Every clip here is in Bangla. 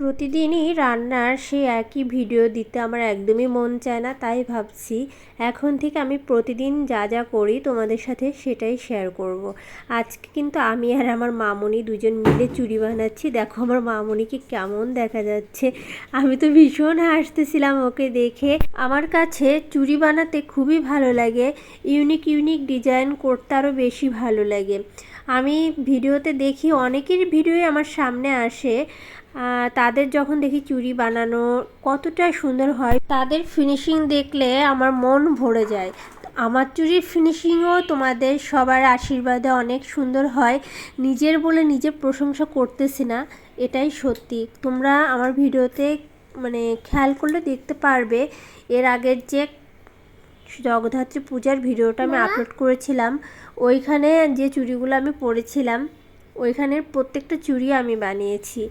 প্রতিদিনই রান্নার সেই একই ভিডিও দিতে আমার একদমই মন চায় না, তাই ভাবছি এখন থেকে আমি প্রতিদিন যা যা করি তোমাদের সাথে সেটাই শেয়ার করব। আজকে কিন্তু আমি আর আমার মামনি দুজন মিলে চুড়ি বানাচ্ছি। দেখো আমার মামনিকে কেমন দেখা যাচ্ছে। আমি তো ভীষণ হাসতেছিলাম ওকে দেখে। আমার কাছে চুড়ি বানাতে খুবই ভালো লাগে। ইউনিক ইউনিক ডিজাইন করতে আরও বেশি ভালো লাগে। আমি ভিডিওতে দেখি অনেকের ভিডিওই আমার সামনে আসে তাদের যখন দেখি চুড়ি বানানো কতটা সুন্দর হয়, তাদের ফিনিশিং দেখলে আমার মন ভরে যায়। আমার চুরির ফিনিশিংও তোমাদের সবার আশীর্বাদে অনেক সুন্দর হয়, নিজের বলে নিজে প্রশংসা করতেছি না, এটাই সত্যি। তোমরা আমার ভিডিওতে মানে খেয়াল করলে দেখতে পারবে, এর আগের যে জগদ্ধাত্রী পূজার ভিডিওটা আমি আপলোড করেছিলাম ওইখানে যে চুড়িগুলো আমি পরেছিলাম ওইখানের প্রত্যেকটা চুড়ি আমি বানিয়েছি।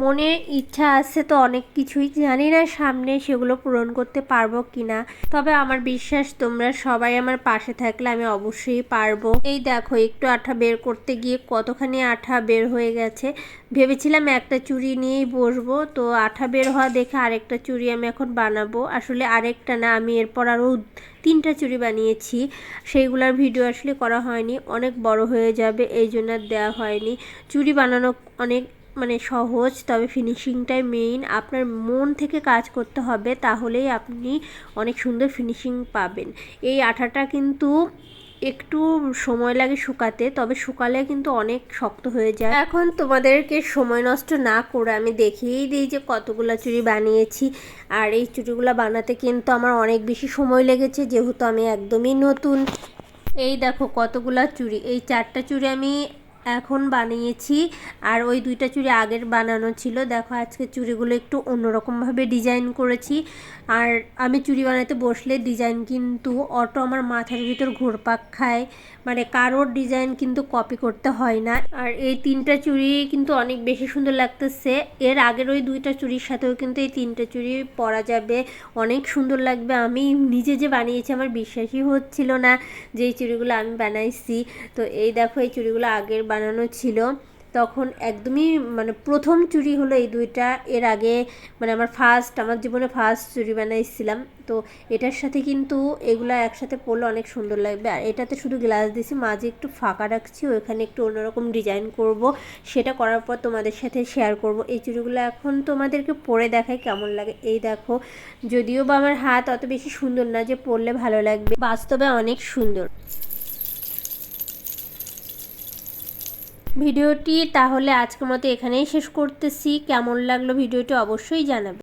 মনে ইচ্ছা আছে তো অনেক কিছুই, জানি না সামনে সেগুলো পূরণ করতে পারব কিনা। তবে আমার বিশ্বাস তোমরা সবাই আমার পাশে থাকলে আমি অবশ্যই পারব। এই দেখো, একটু আঠা বের করতে গিয়ে কতখানি আঠা বের হয়ে গেছে। ভেবেছিলাম একটা চুড়ি নিয়েই বসবো, তো আঠা বের হওয়া দেখে আরেকটা চুড়ি আমি এখন বানাবো। আসলে আরেকটা না, আমি এরপর আরও তিনটা চুড়ি বানিয়েছি। সেইগুলোর ভিডিও আসলে করা হয়নি, অনেক বড় হয়ে যাবে, এই জন্য দেওয়া হয়নি। চুড়ি বানানো অনেক মানে সহজ, তবে ফিনিশিংটাই মেইন আপনার মন থেকে কাজ করতে হবে, তাহলেই আপনি অনেক সুন্দর ফিনিশিং পাবেন। এই আঠাটা কিন্তু একটু সময় লাগে শুকাতে, তবে শুকালে কিন্তু অনেক শক্ত হয়ে যায়। এখন তোমাদেরকে সময় নষ্ট না করে আমি দেখিয়েই দিই যে কতগুলো চুড়ি বানিয়েছি। আর এই চুড়িগুলো বানাতে কিন্তু আমার অনেক বেশি সময় লেগেছে, যেহেতু আমি একদমই নতুন। এই দেখো কতগুলা চুড়ি, এই চারটা চুড়ি আমি এখন বানিয়েছি। আর ওই দুইটা চুড়ি আগের বানানো ছিল। দেখো আজকে চুড়িগুলো একটু অন্যরকমভাবে ডিজাইন করেছি। আর আমি চুড়ি বানাতে বসলে ডিজাইন কিন্তু অটো আমার মাথার ভিতর ঘুরপাক খায়। মানে কারোর ডিজাইন কিন্তু কপি করতে হয় না। আর এই তিনটা চুড়ি কিন্তু অনেক বেশি সুন্দর লাগতেছে। এর আগের ওই দুইটা চুড়ির সাথেও কিন্তু এই তিনটা চুড়ি পরা যাবে। অনেক সুন্দর লাগবে। আমি নিজে যে বানিয়েছি আমার বিশ্বাসই হচ্ছিল না যে এই চুড়িগুলো আমি বানাইছি। তো এই দেখো, এই চুড়িগুলো আগের বানানো ছিল, তখন একদমই মানে প্রথম চুরি হলো এই দুইটা। এর আগে মানে আমার ফার্স্ট আমার জীবনে ফার্স্ট চুরি বানাইছিলাম। তো এটার সাথে কিন্তু এগুলো একসাথে পরলে অনেক সুন্দর লাগবে। আর এটাতে শুধু গ্লাস দিয়েছি মাঝে একটু ফাঁকা রাখছি, ওইখানে একটু অন্যরকম ডিজাইন করব। সেটা করার পর তোমাদের সাথে শেয়ার করব। এই চুড়িগুলো এখন তোমাদেরকে পরে দেখাই কেমন লাগে। এই দেখো, যদিও বা আমার হাত অত বেশি সুন্দর না যে পরলে ভালো লাগবে, বাস্তবে অনেক সুন্দর। ভিডিওটি তাহলে আজকের মতো এখানেই শেষ করতেছি। কেমন লাগল ভিডিওটি অবশ্যই জানাবে।